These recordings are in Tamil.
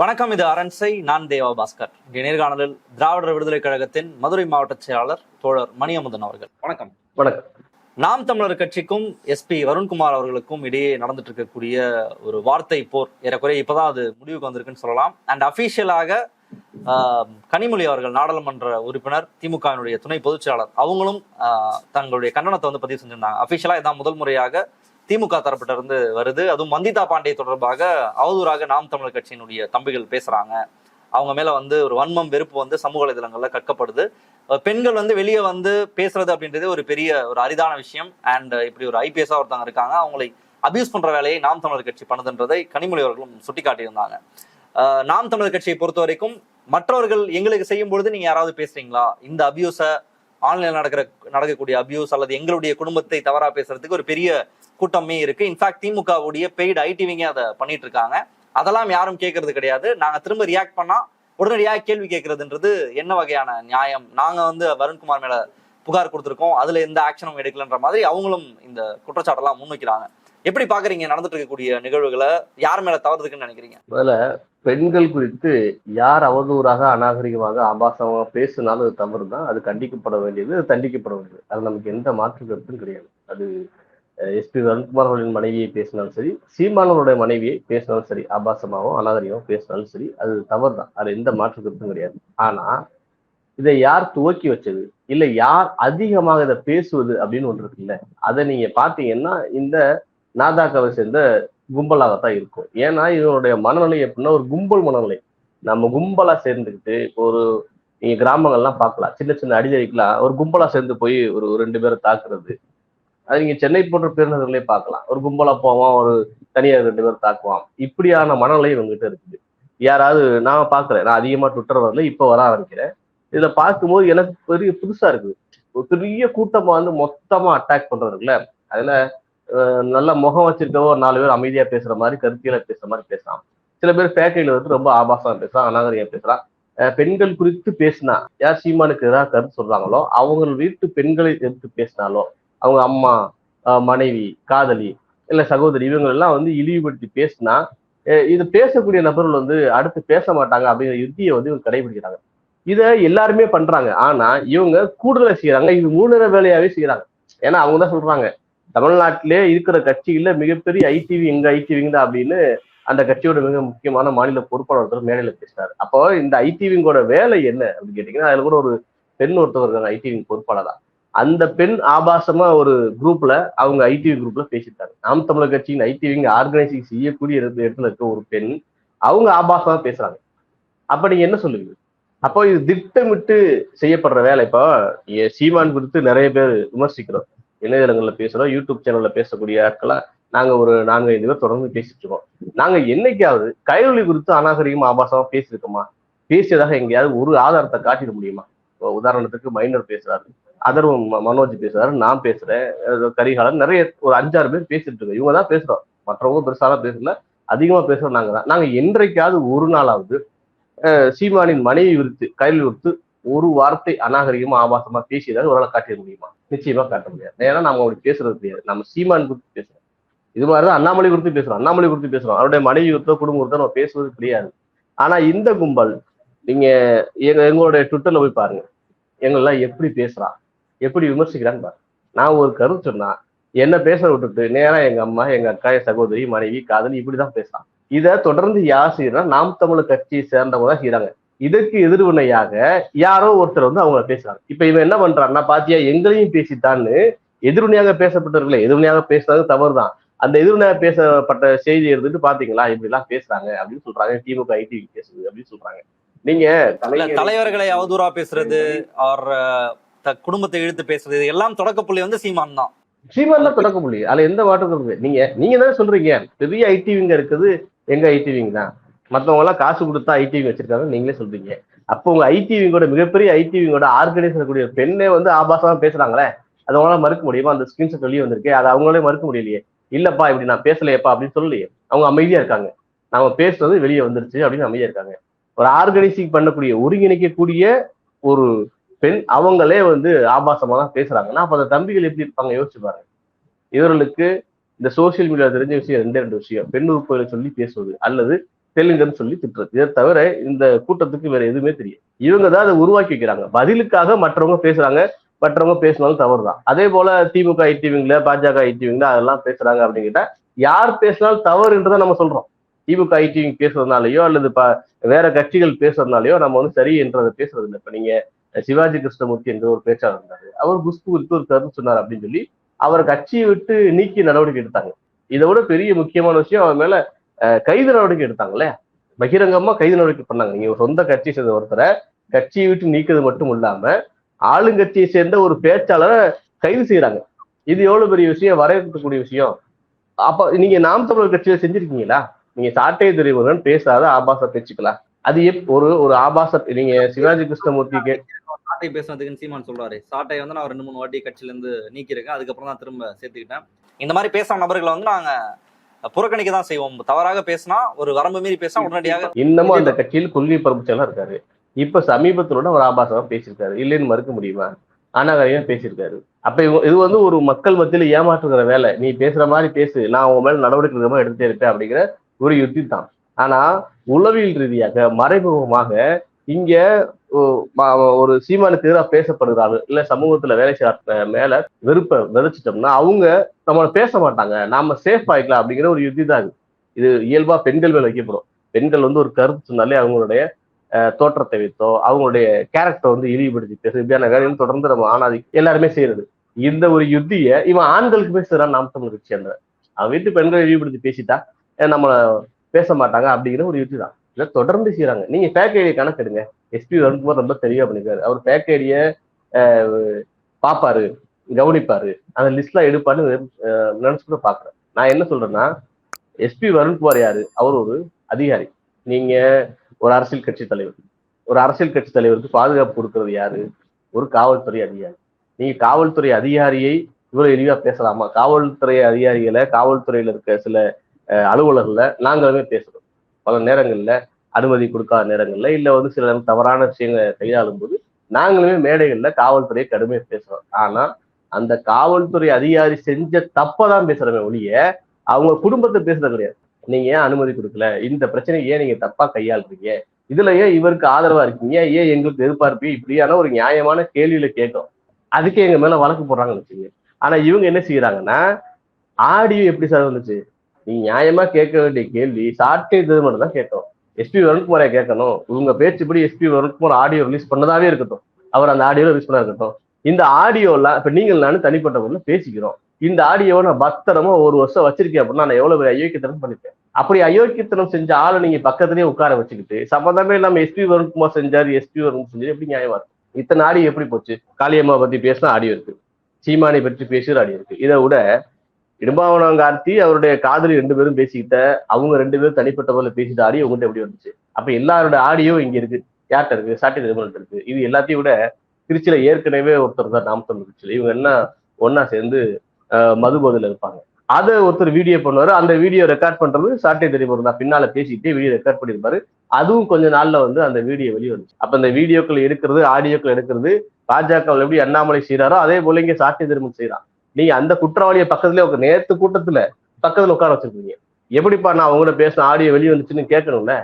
வணக்கம் இது அரண்சை நான் தேவா பாஸ்கர். இன்றைய நேர்காணலில் திராவிடர் விடுதலை கழகத்தின் மதுரை மாவட்ட செயலாளர் தோழர் மணியமுதன் அவர்கள். வணக்கம். வணக்கம். நாம் தமிழர் கட்சிக்கும் எஸ்பி வருண்குமார் அவர்களுக்கும் இடையே நடந்துட்டு இருக்கக்கூடிய ஒரு வார்த்தை போர் ஏறக்குறைய இப்பதான் அது முடிவுக்கு வந்திருக்குன்னு சொல்லலாம். அண்ட் அபிஷியலாக கனிமொழி அவர்கள் நாடாளுமன்ற உறுப்பினர் திமுகவினுடைய துணை பொதுச் செயலாளர் அவங்களும் தங்களுடைய கண்டனத்தை வந்து பதிவு செஞ்சிருந்தாங்க. அபிஷியலா இதான் முதல் முறையாக திமுக தரப்பிட்ட இருந்து வருது. அதுவும் வந்திதா பாண்டே தொடர்பாக அவதூறாக நாம் தமிழர் கட்சியினுடைய தம்பிகள் பேசுறாங்க. அவங்க மேல வந்து ஒரு வன்மம் வெறுப்பு வந்து சமூக வலைதளங்கள்ல கற்கப்படுது. பெண்கள் வந்து வெளியே வந்து பேசுறது அப்படின்றது ஒரு பெரிய ஒரு அரிதான விஷயம். அண்ட் இப்படி ஒரு ஐபிஎஸ்ஆ ஒருத்தவங்க இருக்காங்க. அவங்களை அபியூஸ் பண்ற வேலையை நாம் தமிழர் கட்சி பண்ணுதுன்றதை கனிமொழி அவர்களும் சுட்டிக்காட்டியிருந்தாங்க. நாம் தமிழர் கட்சியை பொறுத்த வரைக்கும் மற்றவர்கள் எங்களுக்கு செய்யும் பொழுது நீங்க யாராவது பேசுறீங்களா? இந்த அபியூஸை ஆன்லைன் நடக்கிற நடக்கக்கூடிய அபியூஸ் அல்லது எங்களுடைய குடும்பத்தை தவறா பேசுறதுக்கு ஒரு பெரிய கூட்டமே இருக்கு. இன்ஃபேக்ட் திமுகவுடைய பெய்டு ஐடிவிங்க அதை பண்ணிட்டு இருக்காங்க அதெல்லாம் யாரும் கேட்கறது கிடையாது. நாங்க திரும்ப ரியாக்ட் பண்ணா உடனடியாக கேள்வி கேட்கறதுன்றது என்ன வகையான நியாயம்? நாங்க வந்து வருண்குமார் மேல புகார் கொடுத்துருக்கோம். அதுல எந்த ஆக்ஷனும் எடுக்கலன்ற மாதிரி அவங்களும் இந்த குற்றச்சாட்டெல்லாம் முன்வைக்கிறாங்க. எப்படி பாக்குறீங்க? நடந்துட்டு இருக்கக்கூடிய நிகழ்வுகளை யார் மேல தவறுதுக்குன்னு நினைக்கிறீங்க? முதல்ல பெண்கள் குறித்து யார் அவதூறாக அநாகரிகமாக ஆபாசமாக பேசினாலும் அது தவறு தான் அது கண்டிக்கப்பட வேண்டியது தண்டிக்கப்பட வேண்டியது. அது நமக்கு எந்த மாற்று கருத்தும் கிடையாது. அது எஸ்பி வருண்குமார் அவர்களின் மனைவியை பேசினாலும் சரி சீமானவருடைய மனைவியை பேசினாலும் சரி ஆபாசமாகவும் அநாகரிகமாக பேசினாலும் சரி அது தவறு தான் அது எந்த மாற்று கருத்தும் கிடையாது. ஆனா இதை யார் துவக்கி வச்சது? இல்ல யார் அதிகமாக இதை பேசுவது அப்படின்னு ஒன்று இருக்குல்ல? அதை நீங்க பாத்தீங்கன்னா இந்த நாதாக்காவை சேர்ந்த கும்பலாகத்தான் இருக்கும். ஏன்னா இதனுடைய மனநிலை எப்படின்னா ஒரு கும்பல் மனநிலை. நம்ம கும்பலா சேர்ந்துக்கிட்டு இப்போ ஒரு நீங்க கிராமங்கள்லாம் பார்க்கலாம். சின்ன சின்ன அடிதடிக்கலாம் ஒரு கும்பலா சேர்ந்து போய் ஒரு ரெண்டு பேரை தாக்குறது. அது நீங்க சென்னை போன்ற பேருந்துகளே பார்க்கலாம். ஒரு கும்பலா போவான் ஒரு தனியார் ரெண்டு பேர் தாக்குவான். இப்படியான மனநிலை இவங்ககிட்ட இருக்குது. யாராவது நான் பாக்குறேன் நான் அதிகமா ட்விட்டர் வரல இப்ப வர ஆரம்பிக்கிறேன். இதுல பார்க்கும்போது எனக்கு பெரிய புதுசா இருக்குது. ஒரு பெரிய கூட்டமா வந்து மொத்தமா அட்டாக் பண்றதுக்குல அதுல நல்ல முகம் வச்சிருக்கவோ ஒரு நாலு பேர் அமைதியா பேசுற மாதிரி கருத்தியில பேசுற மாதிரி பேசலாம். சில பேர் பேட்டையில வந்து ரொம்ப ஆபாசமா பேசுறான் அநாகரிகம் பேசுறான் பெண்கள் குறித்து பேசினா யார் சீமானுக்கு எதாவது கருத்து சொல்றாங்களோ அவங்க வீட்டு பெண்களை எதிர்த்து பேசினாலோ அவங்க அம்மா மனைவி காதலி இல்ல சகோதரி இவங்க எல்லாம் வந்து இழிவுபடுத்தி பேசினா இது பேசக்கூடிய நபர்கள் வந்து அடுத்து பேச மாட்டாங்க அப்படிங்கிற யுத்தியை வந்து இவங்க கடைபிடிக்கிறாங்க. இதை எல்லாருமே பண்றாங்க. ஆனா இவங்க கூடுதலை செய்யறாங்க. இது மூணு வேலையாவே செய்யறாங்க. ஏன்னா அவங்க தான் சொல்றாங்க. தமிழ்நாட்டிலே இருக்கிற கட்சியில மிகப்பெரிய ஐடிவி எங்க ஐடிவிங்க அப்படின்னு அந்த கட்சியோட மிக முக்கியமான மாநில பொறுப்பாளர் ஒருத்தர் மேடையில பேசினார். அப்போ இந்த ஐடிவிங்கோட வேலை என்ன அப்படின்னு கேட்டீங்கன்னா அதுல கூட ஒரு பெண் ஒருத்தவர் இருக்காங்க ஐடிவிங் பொறுப்பாளரா அந்த பெண் ஆபாசமா ஒரு குரூப்ல அவங்க ஐடிவி குரூப்ல பேசிட்டாங்க நாம் தமிழர் கட்சியின் ஐடிவிங் ஆர்கனைசிங் செய்யக்கூடிய இடத்துல இருக்க ஒரு பெண் அவங்க ஆபாசமா பேசுறாங்க. அப்ப நீங்க என்ன சொல்லுவீங்க? அப்போ இது திட்டமிட்டு செய்யப்படுற வேலை. இப்போ சீமான் குறித்து நிறைய பேர் விமர்சிக்கிறோம். இணையதளங்களில் பேசுறோம் யூடியூப் சேனலில் பேசக்கூடிய ஆட்களாக நாங்க ஒரு நான்கு ஐந்து பேர் தொடர்ந்து பேசிட்டு இருக்கோம். நாங்க என்னைக்காவது கைரொலி குறித்து அநாகரிகமா ஆபாசமா பேசியிருக்கோமா? பேசியதாக எங்கேயாவது ஒரு ஆதாரத்தை காட்டிட முடியுமா? உதாரணத்துக்கு மைனர் பேசுறாரு அதர்வம் மனோஜ் பேசுறாரு நான் பேசுறேன் கரிகாலன் நிறைய ஒரு அஞ்சாறு பேர் பேசிட்டு இருக்கோம். இவங்க தான் பேசுறோம். மற்றவங்க பெருசாலாம் பேசல அதிகமா பேசுறோம் நாங்க தான். நாங்க என்றைக்காவது ஒரு நாளாவது அஹ் சீமானின் மனைவி விருத்து கையில் விருத்து ஒரு வார்த்தை அநாகரிகமா ஆபாசமா பேசியதாக ஒரு ஆளை காட்டிட முடியுமா? நிச்சயமா காட்ட முடியாது. ஏன்னா நம்ம அப்படி பேசுறது கிடையாது. நம்ம சீமான் குறித்து பேசுறோம். இது மாதிரிதான் அண்ணாமலை குறித்து பேசுறோம். அண்ணாமலை குறித்து பேசுறோம். அவருடைய மனைவி குறித்தோ குடும்ப குறித்தோ நம்ம பேசுவது கிடையாது. ஆனா இந்த கும்பல் நீங்க எங்க எங்களுடைய ட்விட்டர்ல போய் பாருங்க. எங்கெல்லாம் எப்படி பேசுறான் எப்படி விமர்சிக்கிறான்னு பாருங்க. நான் ஒரு கருத்து சொன்னா என்ன பேச விட்டுட்டு நேரா எங்க அம்மா எங்க அக்கா என் சகோதரி மனைவி காதலி இப்படிதான் பேசுறான் இதை தொடர்ந்து யார் செய்யறா? நாம் தமிழ் கட்சியை சேர்ந்தவங்க தான் செய்யறாங்க இதுக்கு எதிர்வினையாக யாரோ ஒருத்தர் வந்து அவங்க பேசுறாங்க இப்ப இவன் என்ன பண்றான்னா பாத்தியா எங்களையும் பேசித்தான்னு எதிர்வினையாக பேசப்பட்டவர்களே எதிர்வினையாக பேசுறது தவறுதான். அந்த எதிர்வினையாக பேசப்பட்ட செய்தி எடுத்துட்டு பாத்தீங்களா இப்படி எல்லாம் பேசுறாங்க அப்படின்னு சொல்றாங்க. திமுக ஐடி பேசுது அப்படின்னு சொல்றாங்க. நீங்க தலைவர்களை அவதூறா பேசுறது ஆர் குடும்பத்தை இழுத்து பேசுறது எல்லாம் தொடக்க புள்ளி வந்து சீமான் தான். சீமான்ல தொடக்க முடியும் அதுல எந்த இல்லை நீங்க நீங்க தானே சொல்றீங்க பெரிய ஐடிவிங்க இருக்குது எங்க ஐடிவிங்க தான். மற்றவங்க எல்லாம் காசு கொடுத்தா ஐடிவி வச்சிருக்காங்க நீங்களே சொல்றீங்க. அப்போ உங்க ஐடிவிங்கோட மிகப்பெரிய ஐடிவிங்கோட ஆர்கனைசர் கூடிய பெண்ணே வந்து ஆபாசமா பேசுறாங்களே அது அவங்களால மறுக்க முடியுமா? அந்த ஸ்கிரீன்ஷாட் வெளியே வந்திருக்கு அதை அவங்களே மறுக்க முடியலையே. இல்லப்பா இப்படி நான் பேசலையப்பா அப்படின்னு சொல்லலையே. அவங்க அமைதியா இருக்காங்க. நாம பேசுறது வெளியே வந்துருச்சு அப்படின்னு அமைதியா இருக்காங்க. ஒரு ஆர்கனைசிங் பண்ணக்கூடிய ஒருங்கிணைக்கக்கூடிய ஒரு பெண் அவங்களே வந்து ஆபாசமா தான் பேசுறாங்கன்னா அப்ப அந்த தம்பிகள் எப்படி இருப்பாங்க யோசிச்சு பாருங்க. இவர்களுக்கு இந்த சோசியல் மீடியா தெரிஞ்ச விஷயம் ரெண்டே ரெண்டு விஷயம். பெண் உறுப்புகளை சொல்லி பேசுவது அல்லது தெலுங்குன்னு சொல்லி திட்டுறது. இதை தவிர இந்த கூட்டத்துக்கு வேற எதுவுமே தெரியும் இவங்க தான் அதை உருவாக்கி வைக்கிறாங்க. பதிலுக்காக மற்றவங்க பேசுறாங்க மற்றவங்க பேசினாலும் தவறு தான் அதே போல திமுக ஐடிவிங்ல பாஜக ஐடிவிங்ல அதெல்லாம் பேசுறாங்க அப்படிங்கிட்ட யார் பேசினாலும் தவறுன்றதை நம்ம சொல்றோம். திமுக ஐடிவிங் பேசுறதுனாலயோ அல்லது ப- வேற கட்சிகள் பேசுறதுனாலயோ நம்ம வந்து சரி என்றதை பேசுறது இல்லை இப்ப நீங்க சிவாஜி கிருஷ்ணமூர்த்தி என்ற ஒரு பேச்சாளர் இருந்தாரு. அவர் குஸ்பு குறித்து ஒரு கருத்து சொன்னார் அப்படின்னு சொல்லி அவரை கட்சியை விட்டு நீக்கி நடவடிக்கை எடுத்தாங்க. இதை விட பெரிய முக்கியமான விஷயம் அவர் மேல கைது நடவடிக்கை எடுத்தாங்களே பகிரங்கமா கைது நடவடிக்கை பண்ணாங்க. நீங்க சொந்த கட்சியை சேர்ந்த ஒருத்தரை கட்சியை விட்டு நீக்கிறது மட்டும் இல்லாம ஆளுங்கட்சியை சேர்ந்த ஒரு பேச்சாளரை கைது செய்யறாங்க இது எவ்வளவு பெரிய விஷயம்? வரவேற்கக்கூடிய விஷயம். அப்ப நீங்க நாம் தமிழர் கட்சியில செஞ்சிருக்கீங்களா? நீங்க சாட்டை துறைமுருகன் பேசாத ஆபாச பேச்சுக்கலாம் அது எப் ஒரு ஒரு ஆபாச நீங்க சிவாஜி கிருஷ்ணமூர்த்தி கே சாட்டை பேசுனதுக்குன்னு சீமான் சொல்றாரு. சாட்டை வந்து நான் ரெண்டு மூணு வாட்டி கட்சியில இருந்து நீக்கியிருக்கேன். அதுக்கப்புறம் தான் திரும்ப சேர்த்துக்கிட்டேன். இந்த மாதிரி பேசுற நபர்களை வந்து நாங்க புறக்கணிக்க தான் செய்வோம். தவறாக பேசினா ஒரு வரம்பு மீறி பேசினா உடனடியாக இன்னமும் அந்த கட்சியில் கொள்கை பரப்புச்செல்லாம் இருக்காரு. இப்ப சமீபத்திலோட ஒரு ஆபாசமா பேசியிருக்காரு. இல்லைன்னு மறுக்க முடியுமா? அனாகரியா பேசியிருக்காரு. அப்ப இது வந்து ஒரு மக்கள் மத்தியில ஏமாற்றுகிற வேலை. நீ பேசுற மாதிரி பேசு. நான் உன் மேல நடவடிக்கை எடுக்காம எடுத்துட்டே இருப்பேன் அப்படிங்கிற ஒரு யுத்தி தான். ஆனா உளவியல் ரீதியாக மறைமுகமாக இங்க ஒரு சீமானுக்கு எதிராக பேசப்படுகிறாரு. இல்ல சமூகத்துல வேலை செய்யற மேல வெறுப்பை விதைச்சிட்டோம்னா அவங்க நம்மளை பேச மாட்டாங்க. நாம சேஃப் ஆயிக்கலாம் அப்படிங்கிற ஒரு யுத்தி தான் இது. இது இயல்பா பெண்கள் மேல வைக்கப்படும். பெண்கள் வந்து ஒரு கருத்து சொன்னாலே அவங்களுடைய தோற்றத்தை வைத்தோ அவங்களுடைய கேரக்டர் வந்து இழிவுபடுத்தி பேச. இப்படியான வேலையும் தொடர்ந்து நம்ம ஆணாதி எல்லாருமே செய்யறது. இந்த ஒரு யுத்திய இவன் ஆண்களுக்கு பேசுறான் நாம் தமிழ் கட்சி அந்த அவன் வீட்டு பெண்களை இழிவுபடுத்தி பேசிட்டா நம்மளை பேச மாட்டாங்க அப்படிங்கிற ஒரு யுத்தி தான். இல்லை தொடர்ந்து செய்யறாங்க நீங்க பேக் ஐடியை கணக்கெடுங்க எஸ்பி வரும்போது ரொம்ப தெளிவா பண்ணிருக்காரு அவர் பேக் ஐடிய பாப்பாரு கவனிப்பாரு. அந்த லிஸ்ட்லாம் எடுப்பாருன்னு நினைச்சு கூட பாக்குறேன். நான் என்ன சொல்றேன்னா எஸ்பி வருண்குமார் யாரு? அவர் ஒரு அதிகாரி. நீங்க ஒரு அரசியல் கட்சி தலைவர். ஒரு அரசியல் கட்சி தலைவருக்கு பாதுகாப்பு கொடுக்கறது யாரு? ஒரு காவல்துறை அதிகாரி. நீங்க காவல்துறை அதிகாரியை இவ்வளவு எளிவா பேசலாமா? காவல்துறை அதிகாரிகளை காவல்துறையில இருக்க சில அலுவலர்களை நாங்களுமே பேசுறோம். பல நேரங்கள்ல அனுமதி கொடுக்காத நேரங்களில் இல்ல வந்து சில தவறான விஷயங்களை கையாளும் போது நாங்களுமே மேடைகள்ல காவல்துறையை கடுமையா பேசுறோம். ஆனா அந்த காவல்துறை அதிகாரி செஞ்ச தப்பதான் பேசுறமே ஒழிய அவங்க குடும்பத்தை பேசுறது கிடையாது. நீங்க ஏன் அனுமதி கொடுக்கல? இந்த பிரச்சனையை ஏன் நீங்க தப்பா கையாளுறீங்க? இதுல ஏன் இவருக்கு ஆதரவா இருக்கீங்க? ஏன் எங்களுக்கு எதிர்பார்ப்பீங்க இப்படியான ஒரு நியாயமான கேள்வியில கேட்கும் அதுக்கே எங்க மேல வழக்கு போடுறாங்கன்னு வச்சுங்க ஆனா இவங்க என்ன செய்யறாங்கன்னா ஆடியோ எப்படி சார் வந்துச்சு? நீ நியாயமா கேட்க வேண்டிய கேள்வி சாட்டை இது மட்டும் தான் கேட்கணும் எஸ்பி வருண்குமாரை கேட்கணும். உங்க பேச்சுப்படி எஸ்பி வருண்குமார் ஆடியோ ரிலீஸ் பண்ணதாவே இருக்கட்டும். அவர் அந்த ஆடியோ ரிலீஸ் பண்ணா இருக்கட்டும். இந்த ஆடியோலாம் இப்ப நீங்கள் நானும் தனிப்பட்ட முறையில் பேசிக்கிறோம். இந்த ஆடியோவை நான் பத்திரமா ஒரு வருஷம் வச்சிருக்கேன் அப்படின்னா நான் எவ்வளவு பெரிய அயோக்கியத்தனம் பண்ணிருக்கேன் அப்படி அயோக்கியத்தனம் செஞ்ச ஆளை நீங்க பக்கத்துலயே உட்கார வச்சுக்கிட்டு சம்பந்தமே இல்லாம எஸ்பி வருண்குமார் செஞ்சாரு எஸ்பி வருண் செஞ்சாரு எப்படி நியாயமா இருக்கும் இத்தனை ஆடியோ எப்படி போச்சு? காளியம்மா பத்தி பேசினா ஆடியோ இருக்கு. சீமானை பற்றி பேசுற ஆடியோ இருக்கு. இதை விட இடும்பாவனம் கார்த்தி அவருடைய காதலி ரெண்டு பேரும் பேசிக்கிட்ட அவங்க ரெண்டு பேரும் தனிப்பட்ட முறையில் பேசிட்ட ஆடியோ உங்கள்கிட்ட எப்படி வந்துச்சு? அப்ப எல்லாரோட ஆடியோ இங்க இருக்கு. யார்கிட்ட இருக்கு? சாட்டி நிறுவனம் இருக்கு. இது எல்லாத்தையும் விட திருச்சியில ஏற்கனவே ஒருத்தர் தான் நாம் தமிழ் இவங்க என்ன ஒன்னா சேர்ந்து அஹ், மது இருப்பாங்க. அதை ஒருத்தர் வீடியோ பண்ணுவாரு. அந்த வீடியோ ரெக்கார்ட் பண்றது சாட்டை தெரியும் தான். பின்னால பேசிட்டு வீடியோ ரெக்கார்ட் பண்ணியிருப்பாரு. அதுவும் கொஞ்ச நாள்ல வந்து அந்த வீடியோ வெளியே வந்துச்சு அப்ப அந்த வீடியோக்கள் எடுக்கிறது ஆடியோக்கள் எடுக்கிறது பாஜகவில் எப்படி அண்ணாமலை செய்யறாரோ அதே போல இங்க சாட்டை திருமணம் செய்யறான் நீங்க அந்த குற்றவாளியை பக்கத்துலயே உங்க நேத்து கூட்டத்துல பக்கத்துல உட்கார வச்சிருக்கீங்க. எப்படிப்பா நான் உங்கள்ட்ட பேசின ஆடியோ வெளியே வந்துச்சுன்னு கேட்கணும்ல?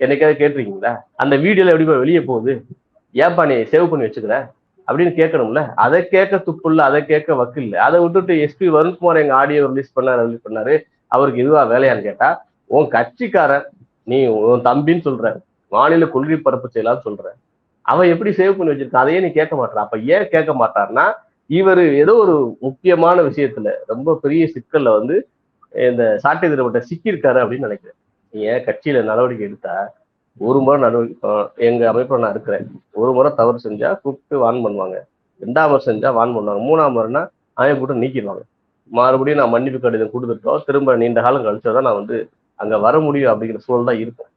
என்னைக்காவது கேட்டிருக்கீங்களா? அந்த வீடியோல எப்படிப்பா வெளியே போகுது? ஏன்பா நீ சேவ் பண்ணி வச்சுக்கிற? அப்படின்னு கேட்கணும்ல. அதை கேட்க துப்புல்ல அதை கேட்க வக்கில்ல. அதை விட்டுட்டு எஸ்பி வருண்குமார் எங்க ஆடியோ ரிலீஸ் பண்ணாரு ரிலீஸ் பண்ணாரு. அவருக்கு இதுவா வேலையான்னு கேட்டா உன் கட்சிக்காரன் நீ உன் தம்பின்னு சொல்ற. மாநில கொள்கை பரப்பு செய்யலாம்னு சொல்ற. அவன் எப்படி சேவ் பண்ணி வச்சிருக்கான்? அதையே நீ கேட்க மாட்டான் அப்ப ஏன் கேட்க மாட்டான்னா இவர் ஏதோ ஒரு முக்கியமான விஷயத்துல ரொம்ப பெரிய சிக்கல்ல வந்து இந்த சாட்டை திருமட்ட சிக்கியிருக்காரு அப்படின்னு நினைக்கிறேன். ஏன் கட்சியில நடவடிக்கை எடுத்தா? ஒரு முறை நடவடிக்கை எங்க அமைப்புல நான் இருக்கிறேன். ஒரு முறை தவறு செஞ்சா கூப்பிட்டு வான் பண்ணுவாங்க. ரெண்டாம் முறை செஞ்சா வான் பண்ணுவாங்க. மூணாம் முறைனா அவன் கூட்ட நீக்கிடுவாங்க. மறுபடியும் நான் மன்னிப்பு கடிதம் கொடுத்துட்டோம். திரும்ப நீண்ட காலம் கழிச்சதான் நான் வந்து அங்க வர முடியும் அப்படிங்கிற சூழல் தான் இருக்கும்.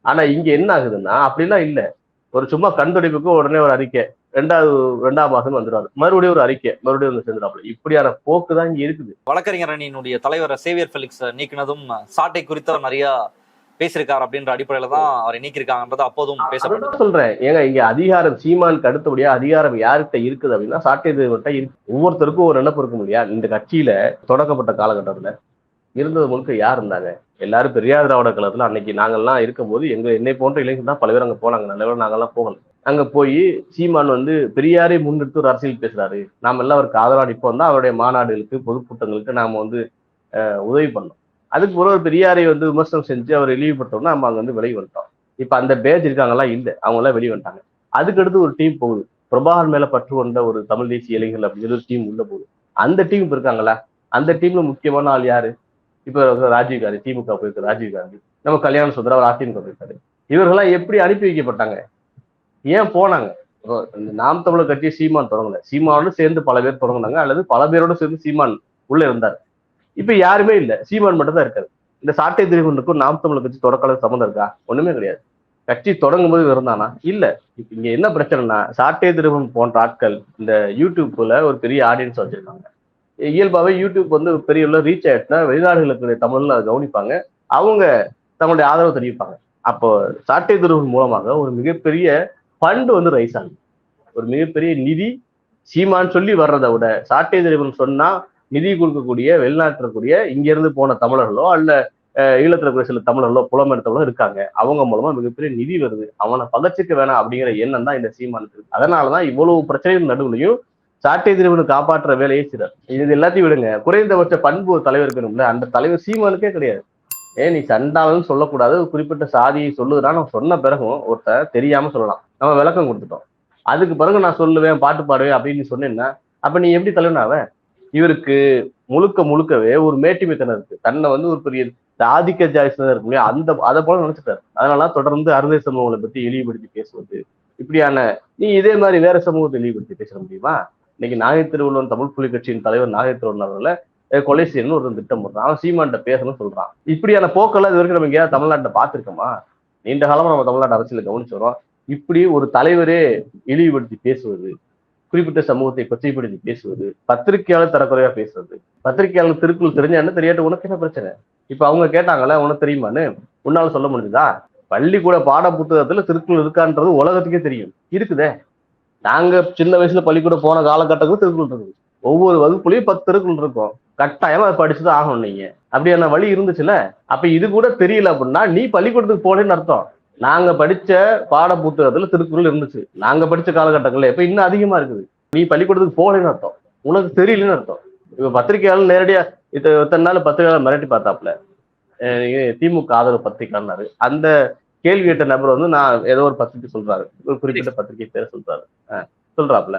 ஆனா இங்க என்ன ஆகுதுன்னா அப்படிலாம் இல்லை. ஒரு சும்மா கண்துடைப்புக்கு உடனே ஒரு அறிக்கை. ரெண்டாவது ரெண்டாம் மாசம் வந்துடுவாரு. மறுபடியும் ஒரு அறிக்கை மறுபடியும் வந்து சேர்ந்துடாப்புல இப்படியான போக்கு தான் இங்க இருக்குது. வழக்கறிஞர் அணியினுடைய தலைவர் சேவியர் ஃபெலிக்ஸ் நீக்கினதும் சாட்டை குறித்து அவர் நிறைய பேசியிருக்கார் அப்படின்ற அடிப்படையில தான் அவரை நீக்கியிருக்காங்கன்றது அப்போதும் பேசப்பட்டது. அதான் சொல்றேன். ஏங்க இங்க அதிகாரம் சீமானுக்கு அடுத்தபடியா அதிகாரம் யார்கிட்ட இருக்குது அப்படின்னா சாட்டை தேவர்கிட்ட இருக்கு. ஒவ்வொருத்தருக்கும் ஒரு நினைப்பு இருக்கும் இல்லையா? இந்த கட்சியில தொடக்கப்பட்ட காலகட்டத்துல இருந்தது முழுக்க யார் இருந்தாங்க? எல்லாரும் பெரியார் திராவிட கழகத்துல அன்னைக்கு நாங்கெல்லாம் இருக்கும்போது எங்க என்னை போன்ற இளைஞர்கள் தான் பல பேர் அங்க போனாங்க. நல்ல வேளை நாங்கெல்லாம் போகல. அங்க போய் சீமான் வந்து பெரியாரை முன்னிறுத்து ஒரு அரசியல் பேசுறாரு. நாம எல்லாம் அவருக்கு ஆதரவா நிற்போம் தான் அவருடைய மாநாடுகளுக்கு பொதுக்கூட்டங்களுக்கு நாம வந்து உதவி பண்ணோம். அதுக்கு பிறகு ஒரு பெரியாரை வந்து விமர்சனம் செஞ்சு அவரை இழிவுபட்டோம்னா நம்ம அங்க வந்து விலகி வந்துட்டோம். இப்ப அந்த பேஜ் இருக்காங்கலாம் இல்ல. அவங்க எல்லாம் வெளியே வந்துட்டாங்க. அதுக்கடுத்து ஒரு டீம் போகுது. பிரபாகர் மேல பற்று கொண்ட ஒரு தமிழ் தேசிய இளைஞர்கள் அப்படின்னு ஒரு டீம் உள்ள போகுது. அந்த டீம் இப்ப இருக்காங்களா அந்த டீம்ல முக்கியமான ஆள் யாரு? இப்ப ராஜீவ் காந்தி திமுக போயிருக்கு ராஜீவ் காந்தி. நம்ம கல்யாண சுந்தரம் அவர் அதிமுக போயிருக்காரு. இவர்கள்லாம் எப்படி அனுப்பி வைக்கப்பட்டாங்க? ஏன் போனாங்க? இந்த நாம் தமிழர் கட்சியை சீமான் தொடங்கல சீமானோட சேர்ந்து பல பேர் தொடங்கினாங்க அல்லது பல பேரோட சேர்ந்து சீமான் உள்ள இருந்தார். இப்ப யாருமே இல்லை. சீமான் மட்டும் தான் இருக்காரு. இந்த சாட்டை திரிகுண்டுக்கும் நாம் தமிழர் கட்சி தொடக்கல சம்மந்தம் இருக்கா? ஒண்ணுமே கிடையாது. கட்சி தொடங்கும் போது இருந்தானா? இல்ல. இப்ப இங்க என்ன பிரச்சனைனா சாட்டை திருவன் போன்ற ஆட்கள் இந்த யூடியூப்ல ஒரு பெரிய ஆடியன்ஸ் வச்சிருக்காங்க. இயல்பாவே யூடியூப் வந்து பெரிய உள்ள ரீச் ஆயிடுச்சுன்னா வெளிநாடுகளுக்கு தமிழ்ல கவனிப்பாங்க. அவங்க தங்களுடைய ஆதரவு தெரிவிப்பாங்க. அப்போ சாட்டை திருவன் மூலமாக ஒரு மிகப்பெரிய ஃபண்ட் வந்து ரைஸ் ஆகுது. ஒரு மிகப்பெரிய நிதி சீமான்னு சொல்லி வர்றதை விட சாட்டை தலைவன் சொன்னா நிதி கொடுக்கக்கூடிய வெளிநாட்டில் இருக்கக்கூடிய இங்கிருந்து போன தமிழர்களோ அல்ல ஈழத்துல இருக்கிற சில தமிழர்களோ புலம்பெயர்த்தவங்களோ இருக்காங்க. அவங்க மூலமா மிகப்பெரிய நிதி வருது. அவனை பகச்சிக்க வேணாம் அப்படிங்கிற எண்ணம் தான் இந்த சீமானுக்கு இருக்கு. அதனாலதான் இவ்வளவு பிரச்சனைகள் நடுவுலையும் சாட்டை திருவனு காப்பாற்றுற வேலையை செய்றார் இது எல்லாத்தையும் விடுங்க. குறைந்தபட்ச பண்பு ஒரு தலைவர் இருக்கணும்ல. அந்த தலைவர் சீமானுக்கே கிடையாது. ஏன் நீ சண்டாளன்னு சொல்லக்கூடாது. ஒரு குறிப்பிட்ட சாதியை சொல்லுதுன்னா நம்ம சொன்ன பிறகும் ஒருத்தர் தெரியாம சொல்லலாம். நம்ம விளக்கம் கொடுத்துட்டோம். அதுக்கு பிறகு நான் சொல்லுவேன் பாட்டு பாடுவேன் அப்படின்னு சொன்னேன்னா அப்ப நீ எப்படி தலைவனாவ இவருக்கு முழுக்க முழுக்கவே ஒரு மேட்டிமைத்தனம் இருக்கு. தன்னை வந்து ஒரு பெரிய ஆதிக்க ஜாய்ஸ்தான் இருக்கு இல்லையா அந்த அதை போல நினைச்சிட்டாரு. அதனால தொடர்ந்து அறுதை சமூகங்களை பத்தி இழிவுபடுத்தி பேசுவது. இப்படியான நீ இதே மாதிரி வேற சமூகத்தை இழிவுபடுத்தி பேச முடியுமா? இன்னைக்கு நாகை திருவள்ளுவன் தமிழ் புலி கட்சியின் தலைவர் நாகை திருவள்ளுவன் அவர்களை கொலை செய்யணும்னு ஒரு திட்டம் போடுறான். அவன் சீமான்ட்ட பேசணும்னு சொல்றான். இப்படியான போக்கெல்லாம் இது வரைக்கும் நம்ம எங்கேயாவது தமிழ்நாட்டை பார்த்துருக்கோமா? நீண்ட காலமா நம்ம தமிழ்நாட்டு அரசியல கவனிச்சு வரோம் இப்படி ஒரு தலைவரே இழிவுபடுத்தி பேசுவது குறிப்பிட்ட சமூகத்தை கொச்சைப்படுத்தி பேசுவது பத்திரிகையாளர் தரக்குறையா பேசுறது. பத்திரிகையாளர் திருக்குள் தெரிஞ்சா என்ன தெரியாட்ட உனக்கு என்ன பிரச்சனை? இப்ப அவங்க கேட்டாங்களே உனக்கு தெரியுமான்னு? உன்னால சொல்ல முடியுதா பள்ளிக்கூட பாட புத்தகத்துல திருக்குள் இருக்கான்றது உலகத்துக்கே தெரியும். இருக்குதே. நாங்க சின்ன வயசுல பள்ளிக்கூட போன காலகட்டத்தில் திருக்குள் இருக்குது ஒவ்வொரு வகுப்புலயும் பத்து திருக்குள் இருக்கும். கட்டாயமா அதை படிச்சுதான் ஆகணும் நீங்க. அப்படியான வழி இருந்துச்சுல அப்ப இது கூட தெரியல அப்படின்னா நீ பள்ளிக்கூடத்துக்கு போனேன்னு அர்த்தம். நாங்க படிச்ச பாட புத்தகத்துல திருக்குறள் இருந்துச்சு. நாங்க படிச்ச காலகட்டங்கள்ல இப்ப இன்னும் அதிகமா இருக்குது. நீ பள்ளிக்கூடத்துக்கு போகலன்னு அர்த்தம். உனக்கு தெரியலன்னு அர்த்தம். இப்ப பத்திரிகையாளர் நேரடியா இத்தனை நாள் பத்திரிகையாளர் மிரட்டி பார்த்தாப்ல திமுக ஆதரவு பத்திரிகையாளர் அந்த கேள்வி கேட்ட நபர் வந்து நான் ஏதோ ஒரு பத்திரிகை சொல்றாரு. ஒரு குறிப்பிட்ட பத்திரிகை பேர் சொல்றாரு. சொல்றாப்ல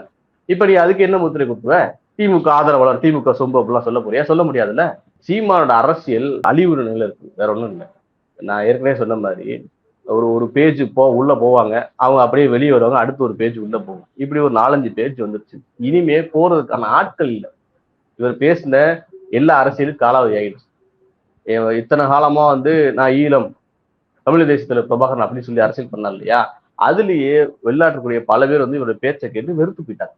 இப்ப நீ அதுக்கு என்ன முத்திரை கொடுத்துவ திமுக ஆதரவாளர் திமுக சொம்பு அப்படிலாம் சொல்ல போறியா? சொல்ல முடியாதுல்ல? சீமானோட அரசியல் அழிவு நிலையில இருக்கு. வேற ஒண்ணும் இல்லை. நான் ஏற்கனவே சொன்ன மாதிரி ஒரு ஒரு பேஜ் போ உள்ள போவாங்க. அவங்க அப்படியே வெளியே வருவாங்க அடுத்து ஒரு பேஜ் உள்ள போகும். இப்படி ஒரு நாலஞ்சு பேஜ் வந்துருச்சு. இனிமே போறதுக்கான ஆட்கள் இல்லை. இவர் பேசின எல்லா அரசியலும் காலாவதி ஆயிடுச்சு. இத்தனை காலமா வந்து நான் ஈழம் தமிழ் தேசத்துல பிரபாகரன் அப்படின்னு சொல்லி அரசியல் பண்ணார் இல்லையா? அதுலயே வெளிநாட்டுக்குரிய பல பேர் வந்து இவரோட பேச்சை கேட்டு வெறுத்து போயிட்டாங்க.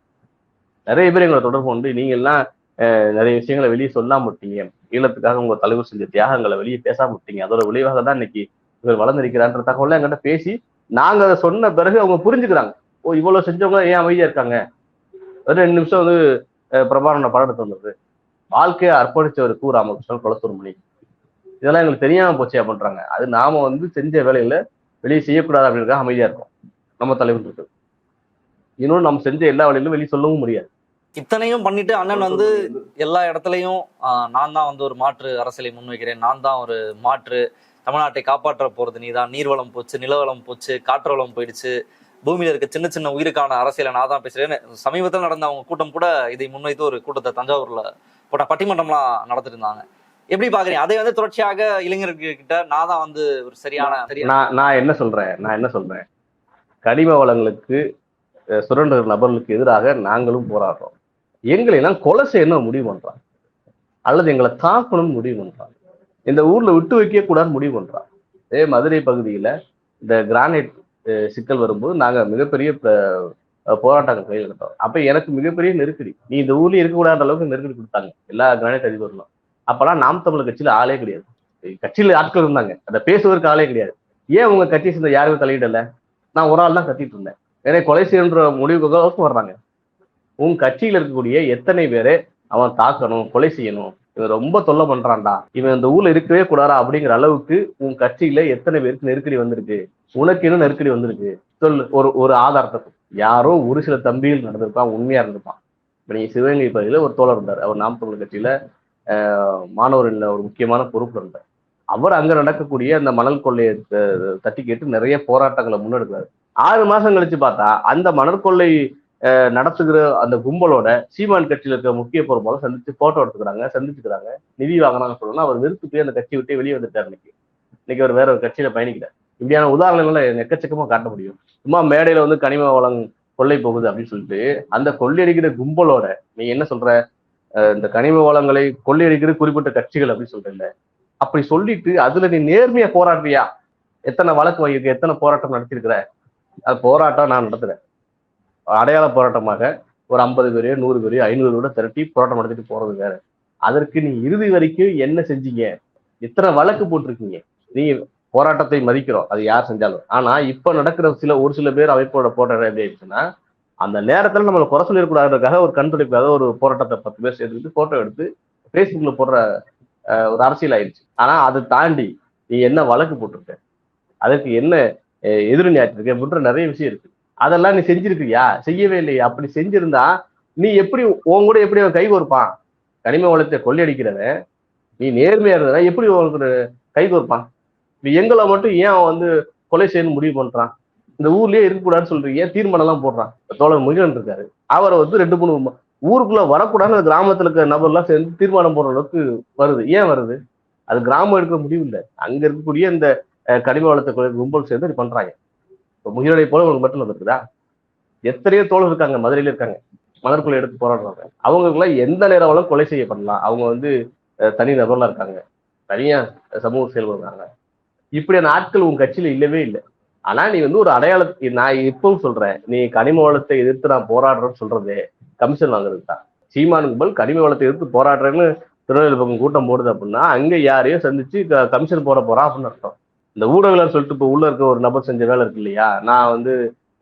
நிறைய பேர் எங்களை தொடர்பு கொண்டு நீங்க எல்லாம் அஹ், நிறைய விஷயங்களை வெளியே சொல்லாம விட்டீங்க. ஈழத்துக்காக உங்க தலைவர் செஞ்ச தியாகங்களை வெளியே பேசாம விட்டீங்க. அதோட விளைவாக தான் இன்னைக்கு இவர் வளர்ந்திருக்கிறான்ற தகவலை எங்கிட்ட பேசி நாங்க அதை சொன்ன பிறகு அவங்க புரிஞ்சுக்கிறாங்க. ஓ இவ்வளவு செஞ்சவங்க ஏன் அமைதியா இருக்காங்க? ரெண்டு நிமிஷம் வந்து அஹ், பிரபாகரனை படம் எடுத்து வந்தது வாழ்க்கையை அர்ப்பணிச்சவர் கு ராமகிருஷ்ணன் குளத்தூர் மணி. இதெல்லாம் எங்களுக்கு தெரியாம போச்சே அப்படின்றாங்க அது நாம வந்து செஞ்ச வேலையில வெளியே செய்யக்கூடாது அப்படின்றதுக்காக அமைதியா இருக்கும். நம்ம தலைவர் இருக்கு இன்னொன்று நம்ம செஞ்ச எல்லா வேலையிலும் வெளியே சொல்லவும் முடியாது. இத்தனையும் பண்ணிட்டு அண்ணன் வந்து எல்லா இடத்துலையும் நான் தான் வந்து ஒரு மாற்று அரசியலை முன்வைக்கிறேன். நான் தான் ஒரு மாற்று தமிழ்நாட்டை காப்பாற்ற போறது நீதான். நீர்வளம் போச்சு நிலவளம் போச்சு காற்று வளம் போயிடுச்சு. பூமியில இருக்க சின்ன சின்ன உயிருக்கான அரசியலை நான் தான் பேசுறேன்னு சமீபத்தில் நடந்த அவங்க கூட்டம் கூட இதை முன்வைத்து ஒரு கூட்டத்தை தஞ்சாவூர்ல போட்ட பட்டிமன்றம்லாம் நடத்திட்டு இருந்தாங்க எப்படி பாக்குறீங்க? அதை வந்து தொடர்ச்சியாக இளைஞர்கிட்ட நான் தான் வந்து ஒரு சரியான நான் நான் என்ன சொல்றேன்? நான் என்ன சொல்றேன்? கனிம வளங்களுக்கு சுரண்ட சுரண்டுகிற நபர்களுக்கு எதிராக நாங்களும் போராடுறோம். எங்களை எல்லாம் கொலை செய்யணும் முடிவு பண்றாங்க. அல்லது எங்களை தாக்கணும்னு முடிவு பண்றாங்க. இந்த ஊர்ல விட்டு வைக்க கூடாதுன்னு முடிவு பண்றான். அதே மதுரை பகுதியில இந்த கிரானைட் சிக்கல் வரும்போது நாங்க மிகப்பெரிய போராட்டங்கள் கையில் எடுத்தோம். அப்ப எனக்கு மிகப்பெரிய நெருக்கடி. நீ இந்த ஊர்லயே இருக்கக்கூடாத அளவுக்கு நெருக்கடி கொடுத்தாங்க. எல்லா கிரானைட் அதிபர்களும். அப்பெல்லாம் நாம் தமிழ் கட்சியில ஆளே கிடையாது. கட்சியில ஆட்கள் இருந்தாங்க. அதை பேசுவதற்கு ஆளே கிடையாது. ஏன் உங்க கட்சி சேர்ந்த யாருமே தலையிடல நான் ஒரு ஆள் தான் கத்திட்டு இருந்தேன். ஏன்னா கொலை செய்யன்ற முடிவுக்கு வர்றாங்க. உன் கட்சியில இருக்கக்கூடிய எத்தனை பேரை அவன் தாக்கணும் கொலை செய்யணும்? இவன் ரொம்ப தொல்லை பண்றான்டா. இவன் இந்த ஊர்ல இருக்கவே கூடாதா அப்படிங்கிற அளவுக்கு உன் கட்சியில எத்தனை பேருக்கு நெருக்கடி வந்திருக்கு? உனக்கு என்ன நெருக்கடி வந்திருக்கு? சொல் ஒரு ஒரு ஆதாரத்தை யாரோ ஒரு சில தம்பிகள் நடந்திருப்பான் உண்மையா இருந்திருப்பான். இப்ப நீங்க சிவகங்கை பகுதியில ஒரு தோழர் இருந்தார். அவர் நாம் தமிழர் கட்சியில மாணவர்கள் ஒரு முக்கியமான பொறுப்புல இருந்தார். அவர் அங்க நடக்கக்கூடிய அந்த மணல் கொள்ளையை தட்டி கேட்டு நிறைய போராட்டங்களை முன்னெடுக்கிறார். ஆறு மாசம் கழிச்சு பார்த்தா அந்த மணல் கொள்ளை நடத்துகிற அந்த கும்பலோட சீமான் கட்சியில் இருக்க முக்கிய பொறுப்பாளர் சந்திச்சு போட்டோ எடுத்துக்கிறாங்க சந்திச்சுக்கிறாங்க. நிதி வாங்கினாங்க சொல்லணும்னா அவர் நிறுத்து போய் அந்த கட்சி விட்டு வெளியே வந்துட்டார் இன்னைக்கு. இன்னைக்கு அவர் வேற ஒரு கட்சியில பயணிக்கிறார். இப்படியான உதாரணங்களை எக்கச்சக்கமா காட்ட முடியும். சும்மா மேடையில வந்து கனிம வளம் கொள்ளை போகுது அப்படின்னு சொல்லிட்டு அந்த கொள்ளையடிக்கிற கும்பலோட நீ என்ன சொல்ற? இந்த கனிம வளங்களை கொள்ளையடிக்கிற குறிப்பிட்ட கட்சிகள் அப்படின்னு சொல்றல அப்படி சொல்லிட்டு அதுல நீ நேர்மையா போராடுறியா? எத்தனை வழக்கு வாங்கியிருக்க எத்தனை போராட்டம் நடத்திருக்கிற அது போராட்டம் நான் நடத்துறேன். அடையாள போராட்டமாக ஒரு ஐம்பது பேரையோ நூறு பேரையோ ஐநூறு பேரோ திரட்டி போராட்டம் நடத்திட்டு போறது வேற. அதற்கு நீ இறுதி வரைக்கும் என்ன செஞ்சீங்க? எத்தனை வழக்கு போட்டிருக்கீங்க. நீ போராட்டத்தை மதிக்கிறோம். அது யார் செஞ்சாலும். ஆனா இப்ப நடக்கிற சில ஒரு சில பேர் அமைப்போட போராட்டம் எப்படி ஆயிடுச்சுன்னா அந்த நேரத்துல நம்மளை குறை சொல்லிடக்கூடாதுக்காக ஒரு கண் ஒரு போராட்டத்தை பத்து பேர் சேர்த்துக்கிட்டு போட்டோ எடுத்து ஃபேஸ்புக்ல போடுற அஹ், ஒரு அரசியல் ஆயிடுச்சு. ஆனா அதை தாண்டி நீ என்ன வழக்கு போட்டிருக்க? அதுக்கு என்ன அஹ், எதிரணி ஆற்றிருக்க அப்படின்ற நிறைய விஷயம் இருக்கு. அதெல்லாம் நீ செஞ்சிருக்கியா செய்யவே இல்லையா. அப்படி செஞ்சிருந்தா நீ எப்படி உன் கூட எப்படி அவன் கை கோர்ப்பான்? கனிம வளத்தை கொள்ளையடிக்கிறவன் நீ நேர்மையா இருந்தனா எப்படி உனக்கு கை கோர்ப்பான்? நீ எங்களை மட்டும் ஏன் அவன் வந்து கொலை செய்யணும்னு முடிவு பண்றான்? இந்த ஊர்லயே இருக்கக்கூடாதுன்னு சொல்றீங்க. தீர்மானம் எல்லாம் போடுறான்? தோழர் முகிலன் இருக்காரு. அவரை வந்து ரெண்டு மூணு ஊருக்குள்ள வரக்கூடாதுன்னு அந்த கிராமத்துல இருக்கிற நபர்லாம் சேர்ந்து தீர்மானம் போடுற அளவுக்கு வருது. ஏன் வருது? அது கிராமம் எடுக்க முடியும் இல்லை. அங்க இருக்கக்கூடிய இந்த கனிம வளத்தை கும்பல் சேர்ந்து பண்றாங்க. இப்போ முகிலனை போல உங்களுக்கு மட்டும் வந்துருக்குதா? எத்தனையோ தோழர் இருக்காங்க மதுரையில இருக்காங்க. மலர்குள்ள எடுத்து போராடுறாங்க அவங்களுக்குலாம் எந்த நேரம் வேணாலும் கொலை செய்யப்படலாம். அவங்க வந்து தனி நபர்லாம் இருக்காங்க. தனியா சமூக செயல்படுறாங்க இப்படியான ஆட்கள் உன் கட்சியில இல்லவே இல்லை. ஆனா நீ வந்து ஒரு அடையாளத்தை நான் இப்பவும் சொல்றேன். நீ கனிம வளத்தை எதிர்த்து நான் போராடுறேன்னு சொல்றதே கமிஷன் வாங்குறது தான். சீமான் கும்பல் கனிம வளத்தை எதிர்த்து போராடுறேன்னு திருநெல்வேலி பக்கம் கூட்டம் போடுது அப்படின்னா அங்க யாரையும் சந்திச்சு க- கமிஷன் போட போறா அப்படின்னு அர்த்தம். இந்த ஊடகவியலாளர் சொல்லிட்டு இப்போ உள்ள இருக்க ஒரு நபர் செஞ்ச வேலை இருக்கு இல்லையா? நான் வந்து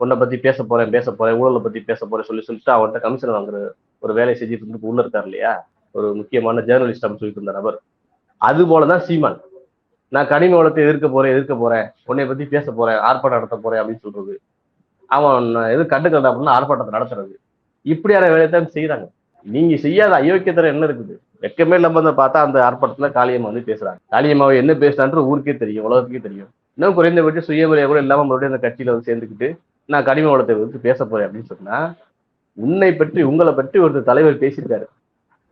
உன்னை பத்தி பேச போறேன் பேச போறேன் ஊழலை பத்தி பேச போறேன் சொல்லி சொல்லிட்டு அவன்கிட்ட கமிஷன் வாங்குற ஒரு வேலையை செஞ்சுட்டு இருந்து உள்ள இருக்கார் இல்லையா? ஒரு முக்கியமான ஜேர்னலிஸ்ட் அப்படின்னு சொல்லிட்டு இருந்த நபர். அது போலதான் சீமான். நான் கனிம வளத்தை எதிர்க்க போறேன் எதிர்க்க போறேன். உன்னை பத்தி பேச போறேன் ஆர்ப்பாட்டம் நடத்த போறேன் அப்படின்னு சொல்றது. அவன் எது கண்டுக்கிறது அப்படின்னா ஆர்ப்பாட்டத்தை நடத்துறது. இப்படியான வேலையை தான் செய்யறாங்க நீங்க செய்யாத அயோக்கியத்தரம் என்ன இருக்குது? வெக்கமே இல்லாம வந்து பார்த்தா அந்த ஆர்ப்பாட்டத்துல காளியம்மா வந்து பேசுறாங்க. காளியம்மாவை என்ன பேசுறான்ற ஊருக்கே தெரியும் உலகத்துக்கே தெரியும். இன்னும் குறைந்தபட்சம் சுயமரியாதை கூட இல்லாம மறுபடியும் அந்த கட்சியில வந்து சேர்ந்துக்கிட்டு நான் கனிம வளத்தை வந்து பேச போறேன் அப்படின்னு சொன்னா உன்னை பற்றி உங்களை பற்றி ஒரு தலைவர் பேசியிருக்காரு.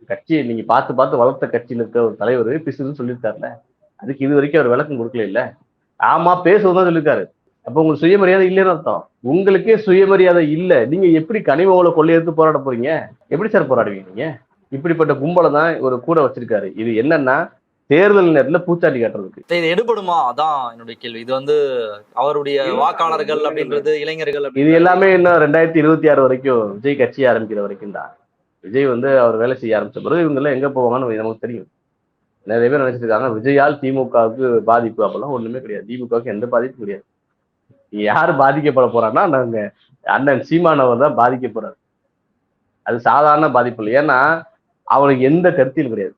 கட்சியை நீங்க பார்த்து பார்த்து வளர்த்த கட்சியில் இருக்க ஒரு தலைவர் பிசுன்னு சொல்லியிருக்காருல்ல. அதுக்கு இது வரைக்கும் அவர் விளக்கம் கொடுக்கல இல்ல. ஆமா பேசுவதுதான் சொல்லியிருக்காரு. அப்ப உங்களுக்கு சுயமரியாதை இல்லைன்னு அர்த்தம். உங்களுக்கே சுயமரியாதை இல்ல. நீங்க எப்படி கனிம வள கொள்ளையெடுத்து போராட போறீங்க? எப்படி சார் போராடுவீங்க நீங்க? இப்படிப்பட்ட கும்பலை தான் ஒரு கூட வச்சிருக்காரு. இது என்னன்னா தேர்தல் நேரத்துல பூச்சாண்டி காட்டுறதுக்கு. இது எடுபடுமா? அதான் என்னுடைய கேள்வி. இது வந்து அவருடைய வாக்காளர்கள் அப்படின்றது இளைஞர்கள் இது எல்லாமே இன்னும் ரெண்டாயிரத்தி இருபத்தி ஆறு வரைக்கும் விஜய் கட்சி ஆரம்பிக்கிற வரைக்கும் தான். விஜய் வந்து அவர் வேலை செய்ய ஆரம்பிச்ச பிறகு இவங்க எல்லாம் எங்க போவாங்கன்னு நமக்கு தெரியும். நிறைய பேர் நினைச்சிட்டு இருக்காங்க விஜயால் திமுகவுக்கு பாதிப்பு அப்பெல்லாம் ஒண்ணுமே கிடையாது. திமுகவுக்கு எந்த பாதிப்பும் கிடையாது. யார் பாதிக்கப்பட போறான்னா நாங்க அண்ணன் சீமானவர் தான் பாதிக்கப்படுறாரு அது சாதாரண பாதிப்பு இல்லை. ஏன்னா அவனுக்கு எந்த கருத்தியும் கிடையாது.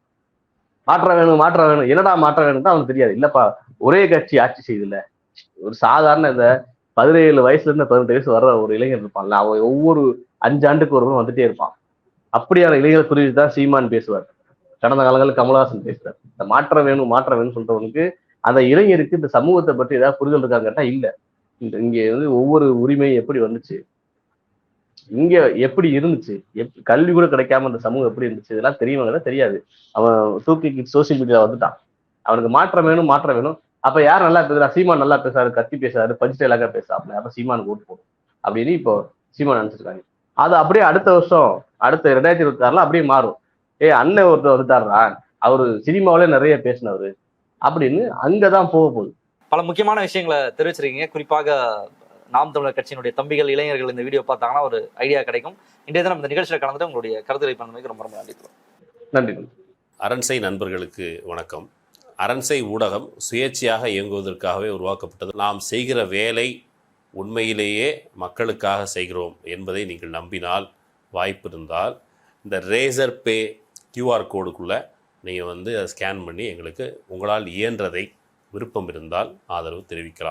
மாற்றம் வேணும் மாற்றம் வேணும். என்னடா மாற்றம் வேணும் தான் அவனுக்கு தெரியாது. இல்லப்பா ஒரே கட்சி ஆட்சி செய்யுதுல்ல ஒரு சாதாரண இந்த பதினேழு வயசுல இருந்து பதினெட்டு வயசு வர்ற ஒரு இளைஞர் இருப்பான்ல அவன் ஒவ்வொரு அஞ்சு ஆண்டுக்கு ஒரு வந்துட்டே இருப்பான். அப்படியான இளைஞர் குறித்து தான் சீமான் பேசுவார். கடந்த காலங்களில் கமலஹாசன் பேசுறார் இந்த மாற்றம் வேணும் மாற்றம் வேணும்னு சொல்றவனுக்கு அந்த இளைஞருக்கு இந்த சமூகத்தை பற்றி ஏதாவது புரிதல் இருக்கான்னு இல்லை இல்ல. இங்க வந்து ஒவ்வொரு உரிமையும் எப்படி வந்துச்சு? இங்க எப்படி இருந்துச்சு? எப் கல்வி கூட கிடைக்காம அந்த சமூகம் எப்படி இருந்துச்சு? இதெல்லாம் தெரியுமாங்க தெரியாது. அவன் தூக்கி சோசியல் மீடியா வந்துட்டான். அவனுக்கு மாற்றம் வேணும் மாற்றம் வேணும். அப்ப யார் நல்லா பேசுறா? சீமான் நல்லா பேசுறாரு கத்தி பேசுறாரு பஞ்ச் டைலாகா பேசுறாப்ல அப்ப சீமானுக்கு ஓட்டு போடும் அப்படின்னு இப்போ சீமான் நினைச்சிருக்காங்க. அது அப்படியே அடுத்த வருஷம் அடுத்த ரெண்டாயிரத்தி இருபத்தி ஆறுல அப்படியே மாறும். ஏய் அண்ணன் ஒருத்தர் வந்துட்டாரா அவரு சினிமாவிலே நிறைய பேசினவரு. அப்படின்னு அங்கதான் போக போகுது. பல முக்கியமான விஷயங்களை தெரிவிச்சிருக்கீங்க. குறிப்பாக நாம் தமிழர் கட்சியினுடைய தம்பிகள் இளைஞர்கள் இந்த வீடியோ பார்த்தாங்கன்னா ஒரு ஐடியா கிடைக்கும். இன்றைய தினம் இந்த நிகழ்ச்சியில் கலந்துட்டு உங்களுடைய கருத்துரை பண்ணதுக்கு ரொம்ப ரொம்ப நன்றி நன்றி அரண்சை நண்பர்களுக்கு வணக்கம். அரண்சை ஊடகம் சுயேட்சையாக இயங்குவதற்காகவே உருவாக்கப்பட்டது. நாம் செய்கிற வேலை உண்மையிலேயே மக்களுக்காக செய்கிறோம் என்பதை நீங்கள் நம்பினால் வாய்ப்பு இருந்தால் இந்த ரேசர் பே கியூஆர் கோடுக்குள்ளே நீங்கள் வந்து அதை ஸ்கேன் பண்ணி எங்களுக்கு உங்களால் இயன்றதை விருப்பம் இருந்தால் ஆதரவு தெரிவிக்கலாம்.